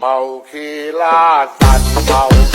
เมาขี้ลาสัตว์เมา